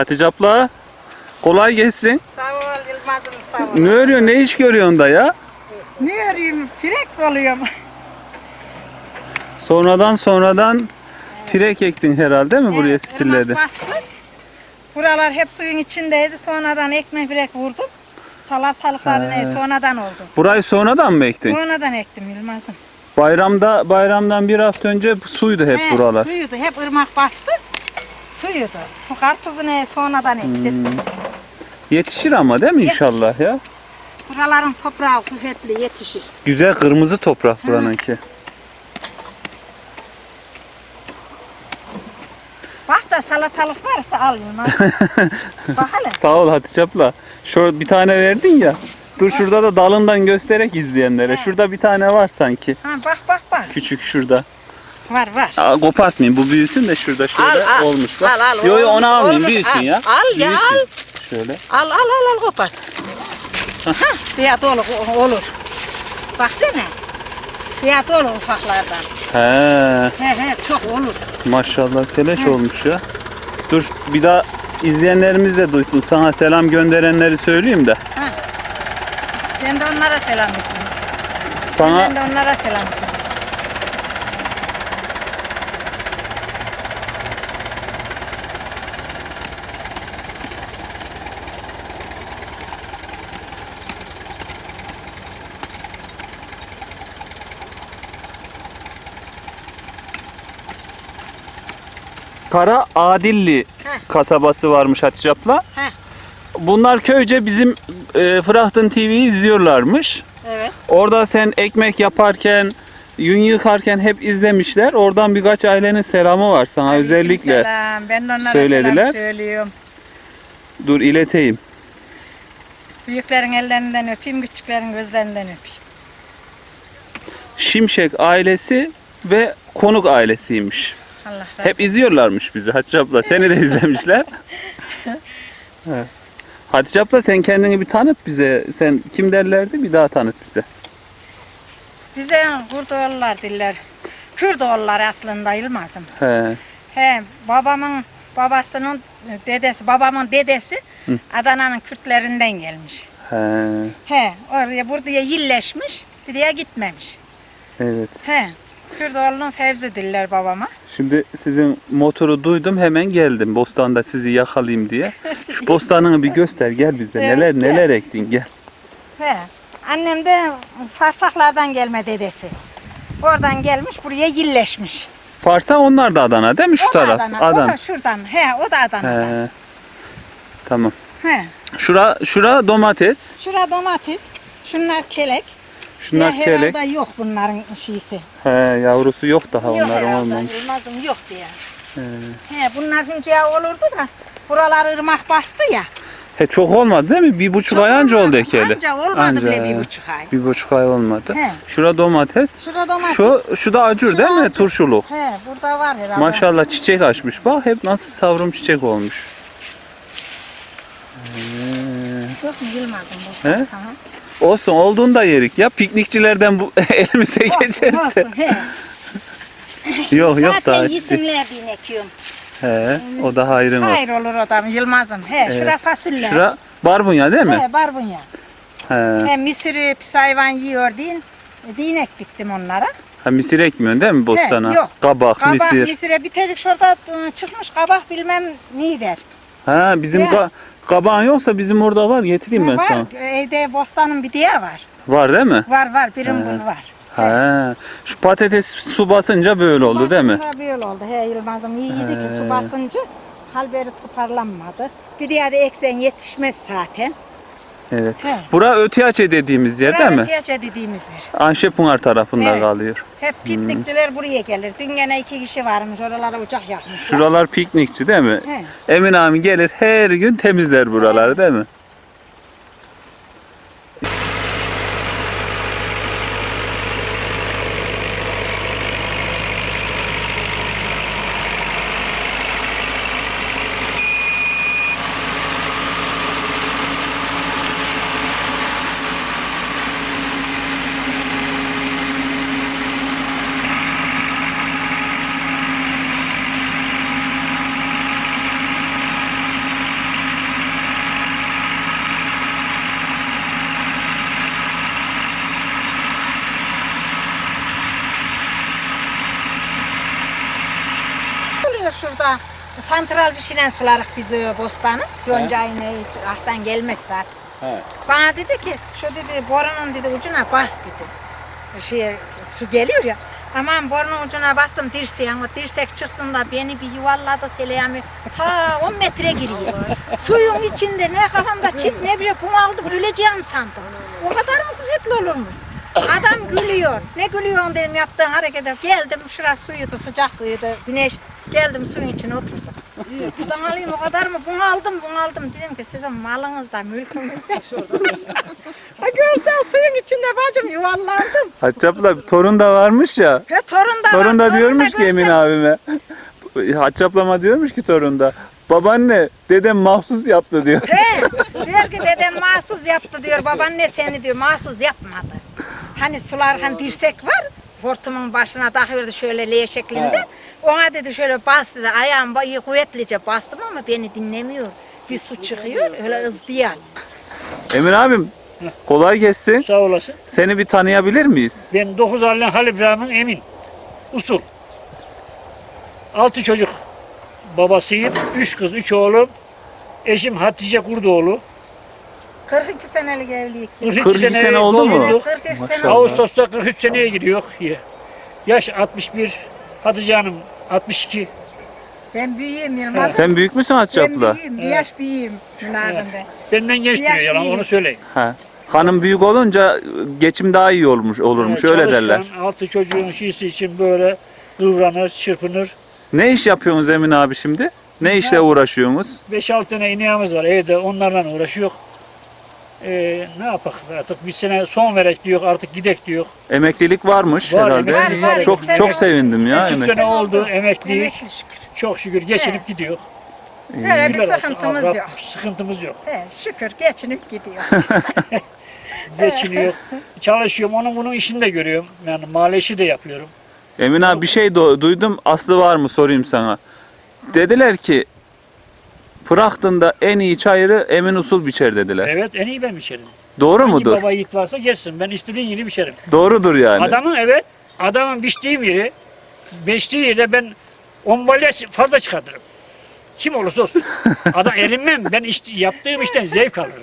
Hatice abla kolay gelsin. Sağ ol Yılmaz'ım sağ ol. Ne örüyorsun ne iş görüyorsun da ya? Ne öreyim? Firek doluyorum. Sonradan sonradan firek ektin herhalde değil mi buraya Evet, stilledi? bastı. Buralar hep suyun içindeydi. Sonradan ekme firek vurdum. Salatalıkları ne sonradan oldu. Burayı sonradan mı ektin? Sonradan ektim Yılmaz'ım. Bayramda bayramdan bir hafta önce suydu hep He, buralar. Suyuydu. Hep ırmak bastı. Suyuydu. Bu karpuzu ne sonradan ektim. Hmm. Yetişir ama değil mi inşallah ya? Buraların toprağı kuvvetli yetişir. Güzel kırmızı toprak buranınki. Bak da salatalık varsa al Yılmaz. Bak hele. Sağ ol Hatice abla. Şu bir tane verdin ya. Dur şurada da dalından göstererek izleyenlere. Şurada bir tane var sanki. Ha, bak bak bak. Küçük şurada. Var var. Aa, kopartmayayım. Bu büyüsün de şurada şöyle Al, al. olmuş. Bak. Al, al, Yo yo onu almayayım. olmuş. Büyüsün Al, ya. al ya, Büyüsün. al. Şöyle. Al al al al kopart. Hah, Fiyat olur, olur. Baksana. Fiyat olur ufaklardan. He. He he çok olur. Maşallah keleş He. olmuş ya. Dur bir daha izleyenlerimiz de duysun. Sana selam gönderenleri söyleyeyim de. Ben de onlara selam edeyim. Sana Ben de onlara selam söyleyeyim. Kara Adilli Heh. kasabası varmış Hatice abla. Heh. Bunlar köyce bizim e, Fırahtın TV'yi izliyorlarmış. Evet. Orada sen ekmek yaparken, yün yıkarken hep izlemişler. Oradan birkaç ailenin selamı var sana özellikle. Selam. Ben de onlara söylediler. selam söylüyorum. Dur ileteyim. Büyüklerin ellerinden öpeyim, küçüklerin gözlerinden öpeyim. Şimşek ailesi ve konuk ailesiymiş. Allah razı olsun. Hep izliyorlarmış bizi Hatice abla. Seni de izlemişler. evet. Hatice abla sen kendini bir tanıt bize. Sen kim derlerdi bir daha tanıt bize. Bize Kurdoğullar diller. Kürdoğullar aslında Yılmaz'ım. He. He, babamın babasının dedesi, babamın dedesi Adana'nın Kürtlerinden gelmiş. He. He, oraya buraya yilleşmiş, bir diye gitmemiş. Evet. He, Kürdoğlu'nun Fevzi diller babama. Şimdi sizin motoru duydum hemen geldim. Bostanda sizi yakalayayım diye. Şu bostanını bir göster gel bize. Evet, neler gel. neler ektin gel. He, annem de Farsaklardan gelme dedesi. Oradan gelmiş, buraya yilleşmiş. Farsa onlar da Adana değil mi şu o da taraf? Adana, o da şuradan. He, o da Adana'dan. He. Tamam. He. Şura şura domates. Şura domates, şunlar kelek. Şunlar Ya kelek. Herhalde yok bunların şeysi. He, yavrusu yok daha yok onların olmamış. Yılmaz'ım yok diye. He. He, bunlar şimdi olurdu da buralar ırmak bastı ya. He, çok olmadı değil mi? Bir buçuk Çok ay anca oldu ekeli. Anca olmadı Anca, bile bir buçuk ay. Bir buçuk ay olmadı. He. Şura domates. Şurada domates. Şu şu da acur değil mi? acur. Turşuluk. He, burada var herhalde. Maşallah çiçek açmış. Bak hep nasıl savrum çiçek olmuş. He. Yok mu Yılmaz'ım bu sana? Olsun olduğunda yerik ya. Piknikçilerden bu elimize Olsun, geçerse. olsun, he. Yok yok Zaten daha. yesinler diye ekiyorum. He, o da hayrın Hayır olsun. olur adam Yılmaz'ım. He, Evet. şura fasulye. Şura barbunya değil mi? He, barbunya. He. He, misiri pis hayvan yiyor deyin. E, Dinek diktim onlara. Ha, misir ekmiyorsun değil mi bostana? yok. Kabak, Kabak misir. misire bitecek şurada ıı, çıkmış kabak bilmem ne der. Ha bizim Ya. Ka- kabağın yoksa bizim orada var. Getireyim ben var, sana. evde bostanın bir diye var. Var değil mi? Var var birim He. bul var. Ha. Şu patates su basınca böyle oldu değil mi? Basınca Böyle oldu. He Yılmaz'ım iyi yedi ki su basınca halberi toparlanmadı. Bir diğer eksen yetişmez zaten. Evet. He. Bura Ötiyaçe dediğimiz yer değil mi? Rahmetiyaca dediğimiz yer. Anşepınar tarafında Evet. kalıyor. Hep piknikçiler buraya gelir. Dün gene iki kişi varmış. Oralara ocak yakmışlar. Şuralar piknikçi değil mi? He. Emin abi gelir her gün temizler buraları değil mi? Şurada santral fişinen sularık biz o bostanı. Yonca hiç ahtan gelmez zaten. He. Bana dedi ki şu dedi borunun dedi ucuna bas dedi. Şey, su geliyor ya. Aman borunun ucuna bastım dirseğe ama dirsek çıksın da beni bir yuvarladı Selami. Ta 10 metre giriyor. Suyun içinde ne kafamda çit ne bile bunaldım öleceğim sandım. O kadar mı kuvvetli olur mu? Adam gülüyor. Ne gülüyorsun dedim yaptığın harekete. Geldim şurası suyuydu sıcak suyuydu güneş. Geldim suyun içine oturdum. Buradan alayım o kadar mı? Bunaldım bunaldım. Dedim ki sizin malınız da mülkünüz de. ha görsen suyun içinde bacım yuvarlandım. Hatice abla torun da varmış ya. He torun da Torun var, da diyormuş ki Emin abime. Hatice ablama diyormuş ki torun da. Babaanne dedem mahsus yaptı diyor. He, diyor ki dedem mahsus yaptı diyor. Babaanne seni diyor mahsus yapmadı. Hani sular hani dirsek var. Hortumun başına takıyordu şöyle L şeklinde. Ona dedi şöyle bas dedi. Ayağım iyi kuvvetlice bastım ama beni dinlemiyor. Bir su çıkıyor öyle ızdıyan. Emin abim kolay gelsin. Sağ olasın. Seni bir tanıyabilir miyiz? Ben 9 Halil Halil İbrahim'in Emin. Usul. 6 çocuk babasıyım. 3 kız, 3 oğlum. Eşim Hatice Kurdoğlu. 42 senelik evlilik. 42, 42 sene oldu mu? doldurduk. 43 sene. Ağustos'ta 43 seneye giriyor. Yaş 61. Hatice Hanım 62. Ben büyüğüm Yılmaz. Sen büyük müsün Hatice Ben abla? büyüğüm, bir yaş büyüğüm münavinde. Benden genç duruyor yalan onu söyleyin. Ha. Hanım büyük olunca geçim daha iyi olmuş olurmuş Evet, öyle derler. Altı çocuğun şiisi için böyle kıvranır, çırpınır. Ne iş yapıyorsunuz Emin abi şimdi? Ne işle uğraşıyorsunuz? 5-6 tane ineğimiz var evde onlarla uğraşıyor. Ee, ne yapak artık bir sene son verek diyor artık gidek diyor. Emeklilik varmış Var, herhalde. emeklilik var. Çok Sen çok sevindim ya. Sekiz emek- sene oldu emeklilik. Emekli şükür. Çok şükür geçinip gidiyor. Öyle bir Şükürler olsun. sıkıntımız Allah- yok. Sıkıntımız yok. He, şükür geçinip gidiyor. Geçiniyor. Çalışıyorum onun bunun işini de görüyorum. Yani işi de yapıyorum. Emin abi bir şey do- duydum. Aslı var mı sorayım sana. Dediler ki Pırahtın'da en iyi çayırı Emin Usul biçer dediler. Evet en iyi ben biçerim. Doğru Hangi mudur? baba yiğit varsa geçsin. Ben istediğin yeri biçerim. Doğrudur yani. Adamın evet adamın biçtiğim yeri biçtiği yerde ben on balya fazla çıkartırım. Kim olursa olsun. Adam erinmem. Ben iş, yaptığım işten zevk alırım.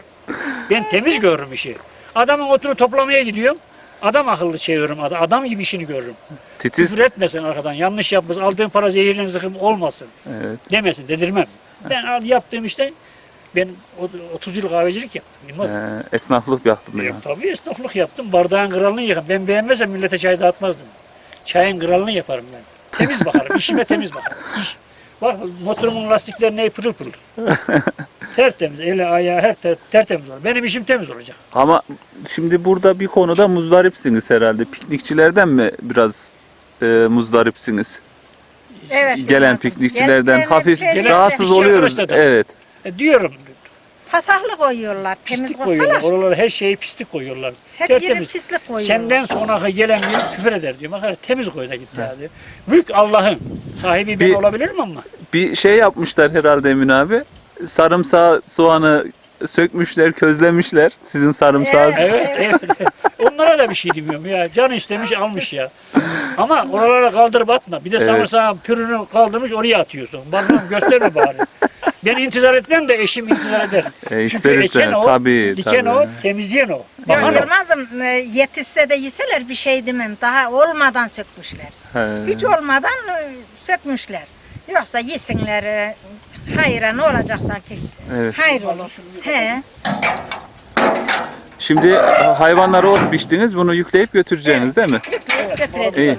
Ben temiz görürüm işi. Adamın otunu toplamaya gidiyorum. Adam akıllı çeviririm. Adam, adam gibi işini görürüm. Titiz. Küfür etmesin arkadan. Yanlış yapmasın. Aldığın para zehirlen zıkım olmasın. Evet. Demesin. Dedirmem. Ben al- yaptığım işten ben o- 30 yıl kahvecilik yaptım. Bilmez. Ee, esnaflık yaptım ya. Tabii esnaflık yaptım. Bardağın kralını yaparım. Ben beğenmezsem millete çay dağıtmazdım. Çayın kralını yaparım ben. Temiz bakarım. işime temiz bakarım. İş. Bak motorumun lastikleri ne pırıl pırıl. tertemiz. Eli ayağı her ter, tertemiz olur. Benim işim temiz olacak. Ama şimdi burada bir konuda muzdaripsiniz herhalde. Piknikçilerden mi biraz e, muzdaripsiniz? Evet. Gelen piknikçilerden Geldiklerine hafif şey Gelen- rahatsız şey oluyoruz. Evet. E, diyorum. Pasaklı koyuyorlar, temiz Pislik koyuyorlar. koysalar. Oralara her şeyi pislik koyuyorlar. Hep yeri Tertemiz. pislik koyuyorlar. Senden sonraki gelen bir küfür eder diyor. Bak temiz koy da gitti hadi. Mülk Allah'ın. Sahibi ben Bir- olabilirim ama. Bir şey yapmışlar herhalde Emin abi. Sarımsağı, soğanı sökmüşler, közlemişler. Sizin sarımsağınız. Evet. Evet, evet. Onlara da bir şey demiyorum ya. Can istemiş almış ya. Ama oralara kaldırıp atma. Bir de Evet. samırsağın pürünü kaldırmış oraya atıyorsun. Bana gösterme bari. Ben intizar etmem de eşim intizar eder. E, Çünkü ister eken o, Tabii, diken tabii. o, temizleyen o. Ya Bakan o. Yılmaz'ım e, yetişse de yeseler bir şey demem. Daha olmadan sökmüşler. He. Hiç olmadan e, sökmüşler. Yoksa yesinler. e, Hayra ne olacak sanki? Evet. Hayır olur. He. Şimdi hayvanlara ot biçtiniz. Bunu yükleyip götüreceğiniz değil mi?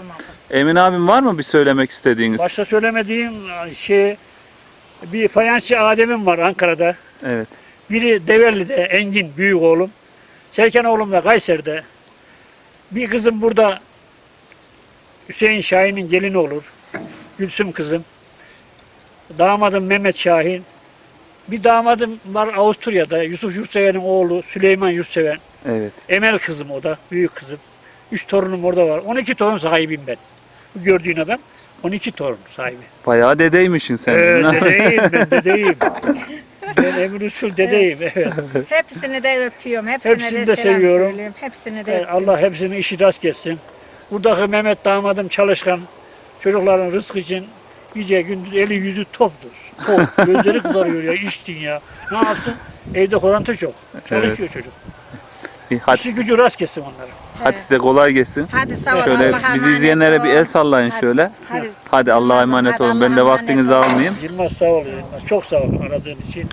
Olmaz. Emin abim var mı bir söylemek istediğiniz? Başta söylemediğim şey bir fayansçı Adem'im var Ankara'da. Evet. Biri Develi'de Engin büyük oğlum. Serkan oğlum da Kayseri'de. Bir kızım burada Hüseyin Şahin'in gelini olur. Gülsüm kızım. Damadım Mehmet Şahin. Bir damadım var Avusturya'da. Yusuf Yurtseven'in oğlu Süleyman Yurtseven. Evet. Emel kızım o da. Büyük kızım. Üç torunum orada var. 12 torun sahibiyim ben. Bu gördüğün adam 12 torun sahibi. Bayağı dedeymişsin sen. Evet, abi. dedeyim ben dedeyim. Ben Emir Usul dedeyim. Evet. Hepsini de öpüyorum. Hepsine Hepsini de, de seviyorum. söylüyorum. Hepsini de Evet, öpüyorum. Allah hepsinin işi rast gelsin. Buradaki Mehmet damadım çalışkan. Çocukların rızkı için Gece gündüz eli yüzü toptur. Top. Gözleri kızarıyor ya içtin ya. Ne yaptın? Evde korantı çok. Çalışıyor çocuk. Hadi, İşi gücü rast kesin onların. hadi size kolay gelsin. Hadi sağ ol. Şöyle Allah'a bizi emanet izleyenlere bir el sallayın Hadi. şöyle. Hadi. Hadi Allah'a emanet olun. Ben de Allah'a vaktinizi ol. almayayım. Yılmaz sağ ol Yılmaz. Çok sağ ol aradığın için.